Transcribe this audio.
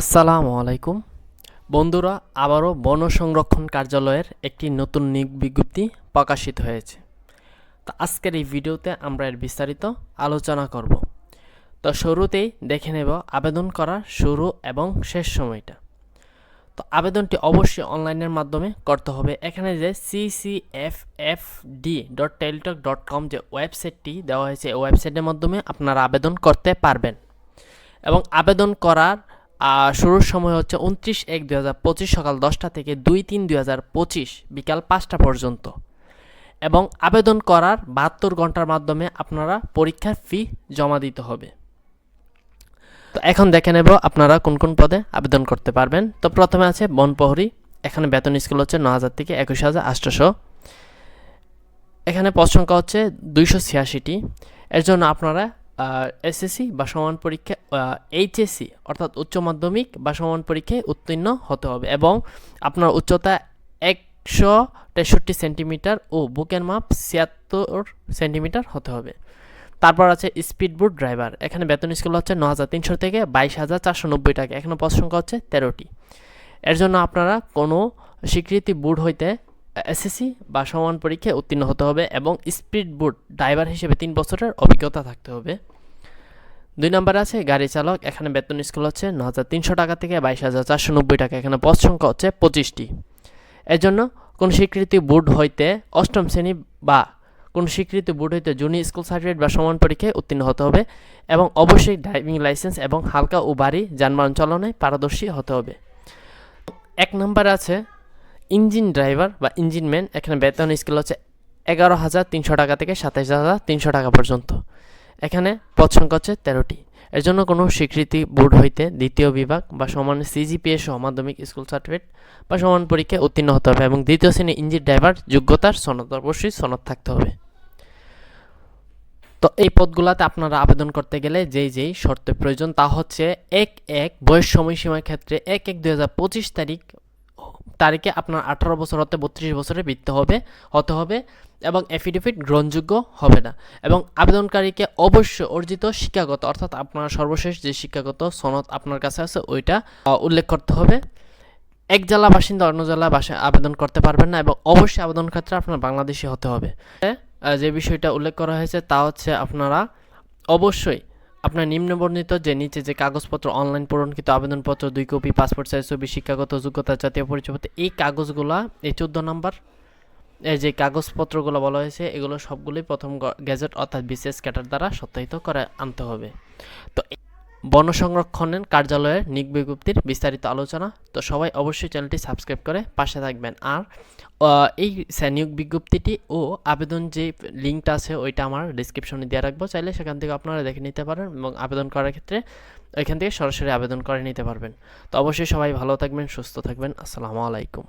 আসসালামু আলাইকুম। বন্ধুরা, আবারও বন সংরক্ষণ কার্যালয়ের একটি নতুন বিজ্ঞপ্তি প্রকাশিত হয়েছে। তো আজকের এই ভিডিওতে আমরা এর বিস্তারিত আলোচনা করব। তো শুরুতেই দেখে নেব আবেদন করার শুরু এবং শেষ সময়টা। তো আবেদনটি অবশ্যই অনলাইনের মাধ্যমে করতে হবে। এখানে যে CCFFD dot Teletalk dot com যে ওয়েবসাইটটি দেওয়া হয়েছে ওয়েবসাইটের মাধ্যমে আপনারা আবেদন করতে পারবেন। এবং আবেদন করার শুরুর সময় হচ্ছে উনত্রিশ এক দুই হাজার পঁচিশ সকাল দশটা থেকে দুই তিন দুই হাজার পঁচিশ বিকাল পাঁচটা পর্যন্ত। এবং আবেদন করার বাহাত্তর ঘণ্টার মাধ্যমে আপনারা পরীক্ষার ফি জমা দিতে হবে। তো এখন দেখে নেব আপনারা কোন কোন পদে আবেদন করতে পারবেন। তো প্রথমে আছে বনপহরি এখানে বেতন স্কেল হচ্ছে ন হাজার থেকে একুশ হাজার আটশোশো এখানে পদ সংখ্যা হচ্ছে দুইশো ছিয়াশিটি। এর জন্য আপনারা এসএসসি বা সমান পরীক্ষা এইচএসসি অর্থাৎ উচ্চ মাধ্যমিক বা সমান পরীক্ষায় উত্তীর্ণ হতে হবে এবং আপনার উচ্চতা একশো তেষট্টি সেন্টিমিটার ও বুকের মাপ ছিয়াত্তর সেন্টিমিটার হতে হবে। তারপর আছে স্পিডবোট ড্রাইভার। এখানে বেতন স্কেল হচ্ছে ন হাজার তিনশো থেকে বাইশ হাজার চারশো নব্বই টাকা। এখানে পদ সংখ্যা হচ্ছে তেরোটি। এর জন্য আপনারা কোনো স্বীকৃতি বোর্ড হইতে এসএসসি বা সমান পরীক্ষায় উত্তীর্ণ হতে হবে এবং স্পিড বোট ড্রাইভার হিসেবে তিন বছরের অভিজ্ঞতা থাকতে হবে দুই নম্বরে আছে গাড়ি চালক এখানে বেতন স্কুল হচ্ছে ন হাজার তিনশো টাকা থেকে বাইশ হাজার চারশো নব্বই টাকা এখানে পদ সংখ্যা হচ্ছে পঁচিশটি এর জন্য কোন স্বীকৃতি বোর্ড হইতে অষ্টম শ্রেণি বা কোন স্বীকৃতি বোর্ড হইতে জুনিয়র স্কুল সার্টিফিকেট বা সমান পরীক্ষায় উত্তীর্ণ হতে হবে এবং অবশ্যই ড্রাইভিং লাইসেন্স এবং হালকা ও ভারী যানবাহন চালনায় পারদর্শী হতে হবে এক নম্বরে আছে ইঞ্জিন ড্রাইভার বা ইঞ্জিন ম্যান এখানে বেতন স্কেল হচ্ছে এগারো হাজার তিনশো টাকা থেকে সাতাইশ হাজার তিনশো টাকা পর্যন্ত। এখানে পদ সংখ্যা হচ্ছে তেরোটি। এর জন্য কোনো স্বীকৃতি বোর্ড হইতে দ্বিতীয় বিভাগ বা সমান সিজিপিএ সহ মাধ্যমিক স্কুল সার্টিফিকেট বা সমান পরীক্ষায় উত্তীর্ণ হতে হবে এবং দ্বিতীয় শ্রেণি ইঞ্জিন ড্রাইভার যোগ্যতার সনদ, অবশ্যই সনদ থাকতে হবে। তো এই পদগুলোতে আপনারা আবেদন করতে গেলে যেই যেই শর্ত প্রয়োজন তা হচ্ছে এক এক বয়স সময়সীমার ক্ষেত্রে এক এক দুই তারিখ তারিখে আপনার আঠারো বছর হতে বত্রিশ বছরে বৃত্তি হবে, হতে হবে এবং এফিডেভিট গ্রহণযোগ্য হবে না। এবং আবেদনকারীকে অবশ্যই অর্জিত শিক্ষাগত, অর্থাৎ আপনার সর্বশেষ যে শিক্ষাগত সনদ আপনার কাছে আছে, ওইটা উল্লেখ করতে হবে। এক জেলা বাসিন্দা অন্য জেলা বাসায় আবেদন করতে পারবেন না এবং অবশ্যই আবেদন ক্ষেত্রে আপনার বাংলাদেশি হতে হবে। যে বিষয়টা উল্লেখ করা হয়েছে তা হচ্ছে আপনারা অবশ্যই আপনার নিম্নবর্ণিত যে নিচে যে কাগজপত্র অনলাইন পূরণকৃত আবেদনপত্র, দুই কপি পাসপোর্ট সাইজ ছবি, শিক্ষাগত যোগ্যতা, জাতীয় পরিচয়পত্র, এই কাগজগুলা, এই চোদ্দ নম্বর, এই যে কাগজপত্রগুলো বলা হয়েছে, এগুলো সবগুলোই প্রথম গেজেট অর্থাৎ বিশেষ ক্যাটার দ্বারা সত্যায়িত করে আনতে হবে। তো বন সংরক্ষণের কার্যালয়ের নিক বিজ্ঞপ্তির বিস্তারিত আলোচনা। তো সবাই অবশ্যই চ্যানেলটি সাবস্ক্রাইব করে পাশে থাকবেন। আর এই নিয়োগ বিজ্ঞপ্তিটি ও আবেদন যে লিঙ্কটা আছে ওইটা আমার ডিসক্রিপশনে দিয়ে রাখব। চাইলে সেখান থেকে আপনারা দেখে নিতে পারেন এবং আবেদন করার ক্ষেত্রে ওইখান থেকে সরাসরি আবেদন করে নিতে পারবেন। তো অবশ্যই সবাই ভালো থাকবেন, সুস্থ থাকবেন। আসসালামু আলাইকুম।